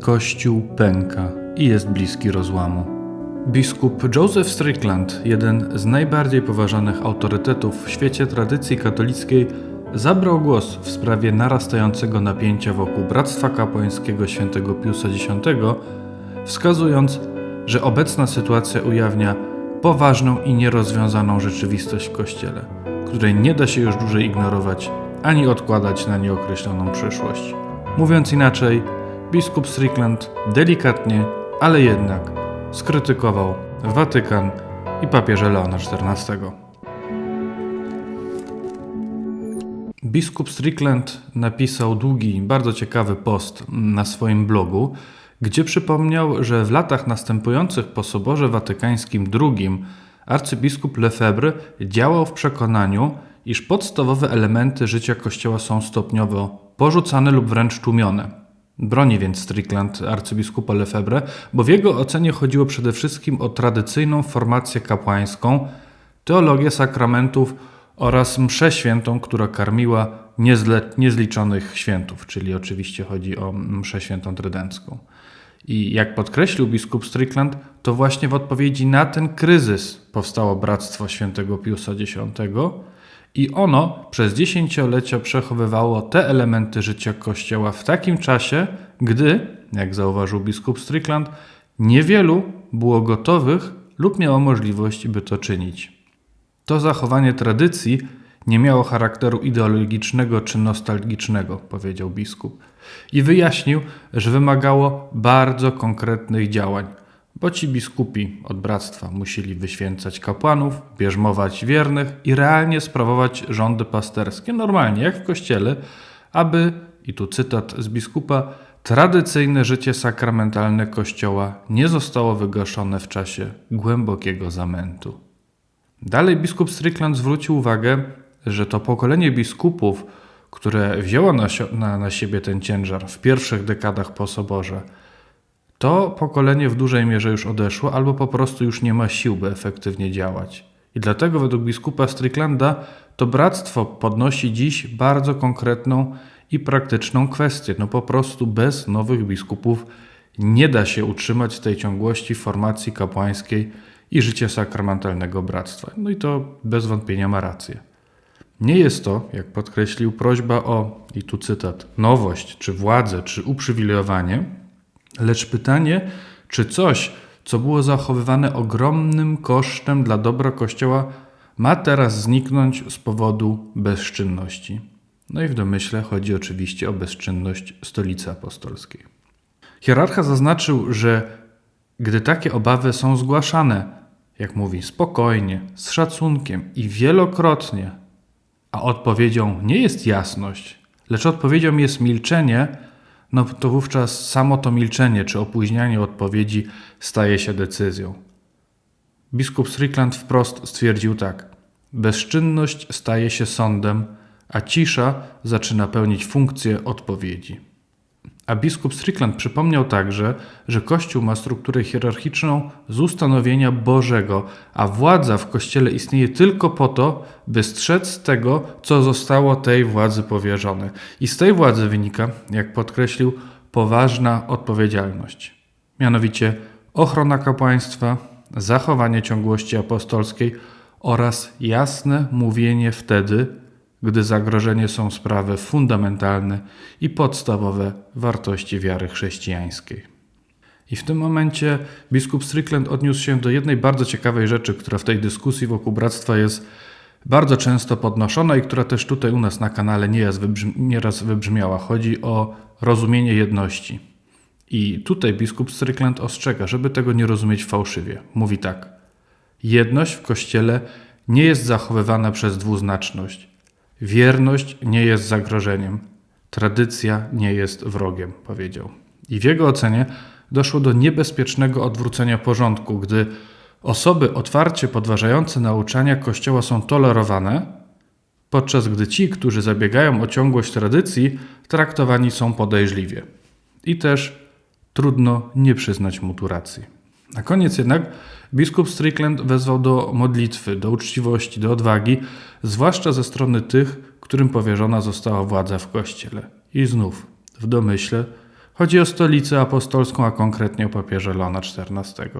Kościół pęka i jest bliski rozłamu. Biskup Joseph Strickland, jeden z najbardziej poważanych autorytetów w świecie tradycji katolickiej, zabrał głos w sprawie narastającego napięcia wokół Bractwa Kapłańskiego Świętego Piusa X, wskazując, że obecna sytuacja ujawnia poważną i nierozwiązaną rzeczywistość w Kościele, której nie da się już dłużej ignorować ani odkładać na nieokreśloną przyszłość. Mówiąc inaczej, biskup Strickland delikatnie, ale jednak skrytykował Watykan i papieża Leona XIV. Biskup Strickland napisał długi, bardzo ciekawy post na swoim blogu, gdzie przypomniał, że w latach następujących po Soborze Watykańskim II arcybiskup Lefebvre działał w przekonaniu, iż podstawowe elementy życia Kościoła są stopniowo porzucane lub wręcz tłumione. Broni więc Strickland arcybiskupa Lefebvre, bo w jego ocenie chodziło przede wszystkim o tradycyjną formację kapłańską, teologię sakramentów oraz mszę świętą, która karmiła niezle, niezliczonych świętów, czyli oczywiście chodzi o mszę świętą trydencką. I jak podkreślił biskup Strickland, to właśnie w odpowiedzi na ten kryzys powstało Bractwo Świętego Piusa X i ono przez dziesięciolecia przechowywało te elementy życia Kościoła w takim czasie, gdy, jak zauważył biskup Strickland, niewielu było gotowych lub miało możliwość, by to czynić. To zachowanie tradycji nie miało charakteru ideologicznego czy nostalgicznego, powiedział biskup. I wyjaśnił, że wymagało bardzo konkretnych działań, bo ci biskupi od bractwa musieli wyświęcać kapłanów, bierzmować wiernych i realnie sprawować rządy pasterskie, normalnie jak w kościele, aby, i tu cytat z biskupa, tradycyjne życie sakramentalne Kościoła nie zostało wygaszone w czasie głębokiego zamętu. Dalej biskup Strickland zwrócił uwagę, że to pokolenie biskupów, które wzięło na, na, na siebie ten ciężar w pierwszych dekadach po soborze, to pokolenie w dużej mierze już odeszło albo po prostu już nie ma sił, by efektywnie działać. I dlatego według biskupa Stricklanda to bractwo podnosi dziś bardzo konkretną i praktyczną kwestię. No po prostu bez nowych biskupów nie da się utrzymać tej ciągłości formacji kapłańskiej i życia sakramentalnego bractwa. No i to bez wątpienia ma rację. Nie jest to, jak podkreślił, prośba o, i tu cytat, nowość, czy władzę, czy uprzywilejowanie, lecz pytanie, czy coś, co było zachowywane ogromnym kosztem dla dobra Kościoła, ma teraz zniknąć z powodu bezczynności. No i w domyśle chodzi oczywiście o bezczynność stolicy apostolskiej. Hierarcha zaznaczył, że gdy takie obawy są zgłaszane, jak mówi, spokojnie, z szacunkiem i wielokrotnie, a odpowiedzią nie jest jasność, lecz odpowiedzią jest milczenie, no to wówczas samo to milczenie czy opóźnianie odpowiedzi staje się decyzją. Biskup Strickland wprost stwierdził tak: Bezczynność staje się sądem, a cisza zaczyna pełnić funkcję odpowiedzi. A biskup Strickland przypomniał także, że Kościół ma strukturę hierarchiczną z ustanowienia Bożego, a władza w Kościele istnieje tylko po to, by strzec tego, co zostało tej władzy powierzone. I z tej władzy wynika, jak podkreślił, poważna odpowiedzialność. Mianowicie ochrona kapłaństwa, zachowanie ciągłości apostolskiej oraz jasne mówienie wtedy, gdy zagrożenie są sprawy fundamentalne i podstawowe wartości wiary chrześcijańskiej. I w tym momencie biskup Strickland odniósł się do jednej bardzo ciekawej rzeczy, która w tej dyskusji wokół bractwa jest bardzo często podnoszona i która też tutaj u nas na kanale nieraz, wybrzmi, nieraz wybrzmiała. Chodzi o rozumienie jedności. I tutaj biskup Strickland ostrzega, żeby tego nie rozumieć fałszywie. Mówi tak: Jedność w kościele nie jest zachowywana przez dwuznaczność. Wierność nie jest zagrożeniem, tradycja nie jest wrogiem, powiedział. I w jego ocenie doszło do niebezpiecznego odwrócenia porządku, gdy osoby otwarcie podważające nauczania Kościoła są tolerowane, podczas gdy ci, którzy zabiegają o ciągłość tradycji, traktowani są podejrzliwie. I też trudno nie przyznać mu tu racji. Na koniec jednak biskup Strickland wezwał do modlitwy, do uczciwości, do odwagi, zwłaszcza ze strony tych, którym powierzona została władza w kościele. I znów, w domyśle, Chodzi o stolicę apostolską, a konkretnie o papieża Leona XIV.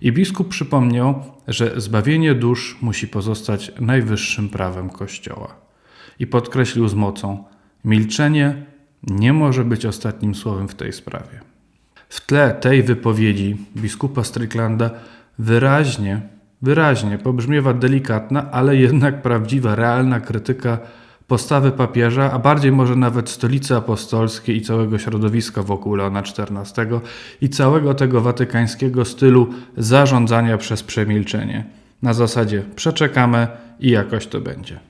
I biskup przypomniał, że zbawienie dusz musi pozostać najwyższym prawem Kościoła. I podkreślił z mocą: milczenie nie może być ostatnim słowem w tej sprawie. W tle tej wypowiedzi biskupa Stricklanda wyraźnie, wyraźnie pobrzmiewa delikatna, ale jednak prawdziwa, realna krytyka postawy papieża, a bardziej może nawet stolicy apostolskiej i całego środowiska wokół Leona XIV i całego tego watykańskiego stylu zarządzania przez przemilczenie. Na zasadzie przeczekamy i jakoś to będzie.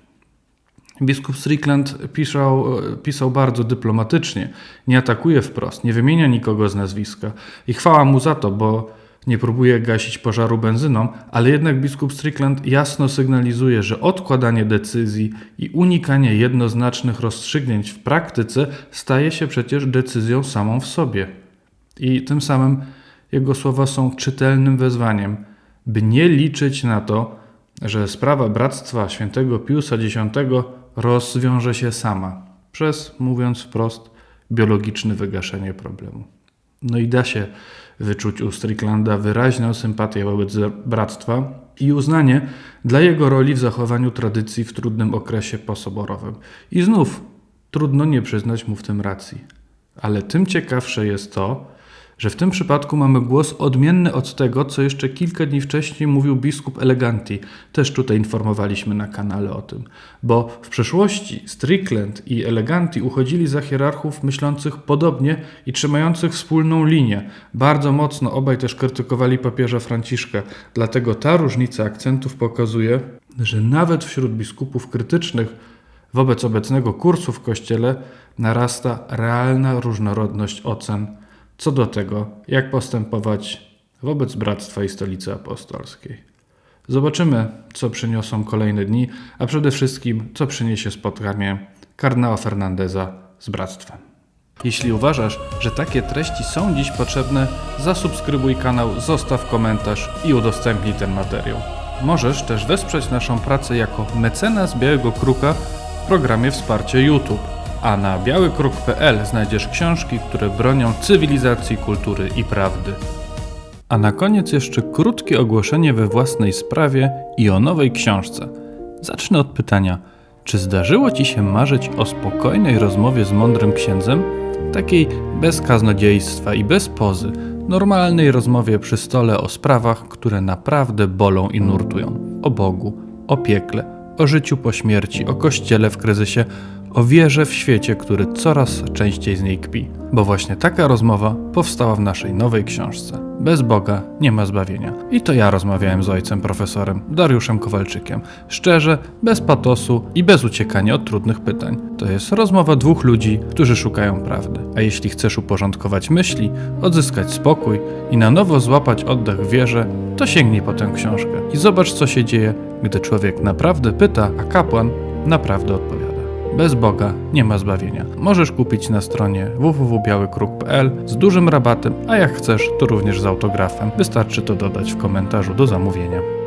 Biskup Strickland pisał, pisał bardzo dyplomatycznie, nie atakuje wprost, nie wymienia nikogo z nazwiska i chwała mu za to, bo nie próbuje gasić pożaru benzyną, ale jednak biskup Strickland jasno sygnalizuje, że odkładanie decyzji i unikanie jednoznacznych rozstrzygnięć w praktyce staje się przecież decyzją samą w sobie. I tym samym jego słowa są czytelnym wezwaniem, by nie liczyć na to, że sprawa bractwa świętego Piusa X rozwiąże się sama przez, mówiąc wprost, biologiczne wygaszenie problemu. No i da się wyczuć u Stricklanda wyraźną sympatię wobec bractwa i uznanie dla jego roli w zachowaniu tradycji w trudnym okresie posoborowym. I znów trudno nie przyznać mu w tym racji. Ale tym ciekawsze jest to, że w tym przypadku mamy głos odmienny od tego, co jeszcze kilka dni wcześniej mówił biskup Eleganti. Też tutaj informowaliśmy na kanale o tym. Bo w przeszłości Strickland i Eleganti uchodzili za hierarchów myślących podobnie i trzymających wspólną linię. Bardzo mocno obaj też krytykowali papieża Franciszka. Dlatego ta różnica akcentów pokazuje, że nawet wśród biskupów krytycznych wobec obecnego kursu w kościele narasta realna różnorodność ocen co do tego, jak postępować wobec Bractwa i Stolicy Apostolskiej. Zobaczymy, co przyniosą kolejne dni, a przede wszystkim, co przyniesie spotkanie kardynała Fernandeza z Bractwem. Jeśli uważasz, że takie treści są dziś potrzebne, zasubskrybuj kanał, zostaw komentarz i udostępnij ten materiał. Możesz też wesprzeć naszą pracę jako mecenas Białego Kruka w programie Wsparcie YouTube a na białykruk.pl znajdziesz książki, które bronią cywilizacji, kultury i prawdy. A na koniec jeszcze krótkie ogłoszenie we własnej sprawie i o nowej książce. Zacznę od pytania: czy zdarzyło ci się marzyć o spokojnej rozmowie z mądrym księdzem? Takiej bez kaznodziejstwa i bez pozy, normalnej rozmowie przy stole o sprawach, które naprawdę bolą i nurtują. O Bogu, o piekle, o życiu po śmierci, o kościele w kryzysie, o wierze w świecie, który coraz częściej z niej kpi. Bo właśnie taka rozmowa powstała w naszej nowej książce. Bez Boga nie ma zbawienia. I to ja rozmawiałem z ojcem profesorem Dariuszem Kowalczykiem. Szczerze, bez patosu i bez uciekania od trudnych pytań. To jest rozmowa dwóch ludzi, którzy szukają prawdy. A jeśli chcesz uporządkować myśli, odzyskać spokój i na nowo złapać oddech w wierze, to sięgnij po tę książkę i zobacz, co się dzieje, gdy człowiek naprawdę pyta, a kapłan naprawdę odpowiada. Bez Boga nie ma zbawienia. Możesz kupić na stronie www.białykruk.pl z dużym rabatem, a jak chcesz, to również z autografem. Wystarczy to dodać w komentarzu do zamówienia.